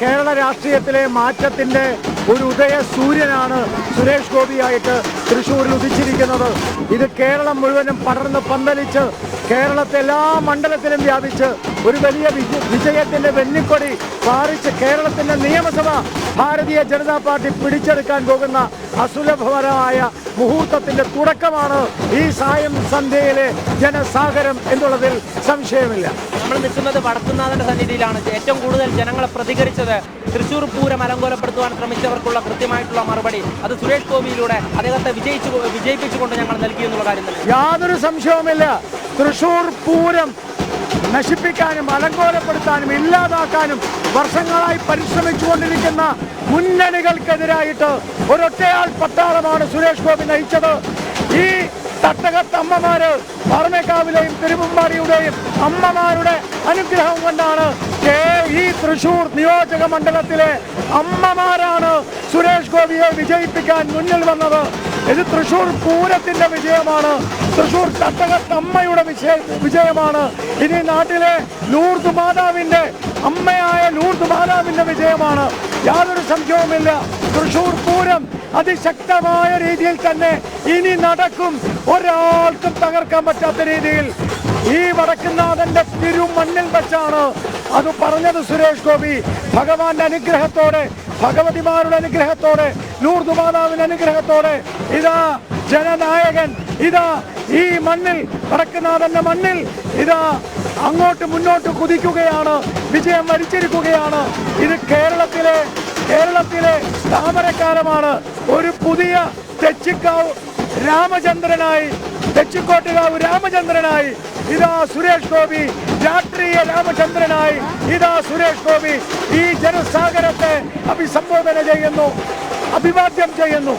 കേരള രാഷ്ട്രീയത്തിലെ മാറ്റത്തിന്റെ ഒരു ഉദയ സൂര്യനാണ് സുരേഷ് ഗോപിയായിട്ട് തൃശ്ശൂരിൽ ഉദിച്ചിരിക്കുന്നത്. ഇത് കേരളം മുഴുവനും പടർന്ന് പന്തലിച്ച് കേരളത്തെ എല്ലാ മണ്ഡലത്തിലും വ്യാപിച്ച് ഒരു വലിയ വിജയത്തിന്റെ വെന്നിക്കൊടി പാറിച്ച് കേരളത്തിന്റെ നിയമസഭ ഭാരതീയ ജനതാ പാർട്ടി പിടിച്ചെടുക്കാൻ പോകുന്ന അസുലഭകരമായ മുഹൂർത്തത്തിന്റെ തുടക്കമാണ് ഈ സായം സന്ധ്യയിലെ ജനസാഗരം എന്നുള്ളതിൽ സംശയമില്ല. നമ്മൾ നിൽക്കുന്നത് വടക്കുന്നാഥന്റെ സന്നിധിയിലാണ്. ഏറ്റവും കൂടുതൽ ജനങ്ങളെ പ്രതികരിച്ചത് തൃശൂർ പൂരം അലങ്കോലപ്പെടുത്തുവാൻ ശ്രമിച്ചവർക്കുള്ള കൃത്യമായിട്ടുള്ള മറുപടി. അത് സുരേഷ് ഗോപിയിലൂടെ അദ്ദേഹത്തെ വിജയിച്ചു വിജയിപ്പിച്ചുകൊണ്ട് ഞങ്ങൾ നൽകി എന്നുള്ള കാര്യം യാതൊരു സംശയവുമില്ല. തൃശൂർ പൂരം നശിപ്പിക്കാനും അലങ്കോലപ്പെടുത്താനും ഇല്ലാതാക്കാനും വർഷങ്ങളായി പരിശ്രമിച്ചുകൊണ്ടിരിക്കുന്ന മുന്നണികൾക്കെതിരായിട്ട് ഒരൊറ്റയാൾ പട്ടാളമാണ് സുരേഷ് ഗോപി നയിച്ചത്. ഈ തട്ടകത്തമ്മമാര് പറമേക്കാവിലെയും തിരുവമ്പാടിയുടെയും അമ്മമാരുടെ അനുഗ്രഹം കൊണ്ടാണ് ഈ തൃശൂർ നിയോജക മണ്ഡലത്തിലെ അമ്മമാരാണ് സുരേഷ് ഗോപിയെ വിജയിപ്പിക്കാൻ മുന്നിൽ വന്നത്. ഇത് തൃശൂർ പൂരത്തിന്റെ വിജയമാണ്. തൃശൂർ തട്ടകത്തമ്മയുടെ വിജയ വിജയമാണ്. ഇനി നാട്ടിലെ ലൂർദ് മാതാവിന്റെ അമ്മയായ ലൂർദ് മാതാവിന്റെ വിജയമാണ്. യാതൊരു സംശയവുമില്ല. തൃശൂർ പൂരം അതിശക്തമായ രീതിയിൽ തന്നെ ഇനി നടക്കും. ഒരാൾക്കും തകർക്കാൻ പറ്റാത്ത രീതിയിൽ ഈ വടക്കുന്നാഥന്റെ തിരുമണ്ണിൽ വെച്ചാണ് അത് പറഞ്ഞത് സുരേഷ് ഗോപി. ഭഗവാന്റെ അനുഗ്രഹത്തോടെ ഭഗവതിമാരുടെ അനുഗ്രഹത്തോടെ ലൂർദ് മാതാവിന്റെ അനുഗ്രഹത്തോടെ ഇതാ ജനനായകൻ ഇതാ ഈ മണ്ണിൽ വടക്കുന്നാഥന്റെ മണ്ണിൽ ഇതാ അങ്ങോട്ട് മുന്നോട്ട് കുതിക്കുകയാണ് വിജയം വരിച്ചിരിക്കുകയാണ്. ഇത് കേരളത്തിലെ കേരളത്തിലെ താമരക്കാലമാണ് ഒരു പുതിയ തെച്ചിക്കാവ് രാമചന്ദ്രനായി തെച്ചിക്കോട്ടുകാവ് രാമചന്ദ്രനായി ഇതാ സുരേഷ് ഗോപി. രാഷ്ട്രീയ രാമചന്ദ്രനായി ഇതാ സുരേഷ് ഗോപി ഈ ജനസാഗരത്തെ അഭിസംബോധന ചെയ്യുന്നു അഭിവാദ്യം ചെയ്യുന്നു.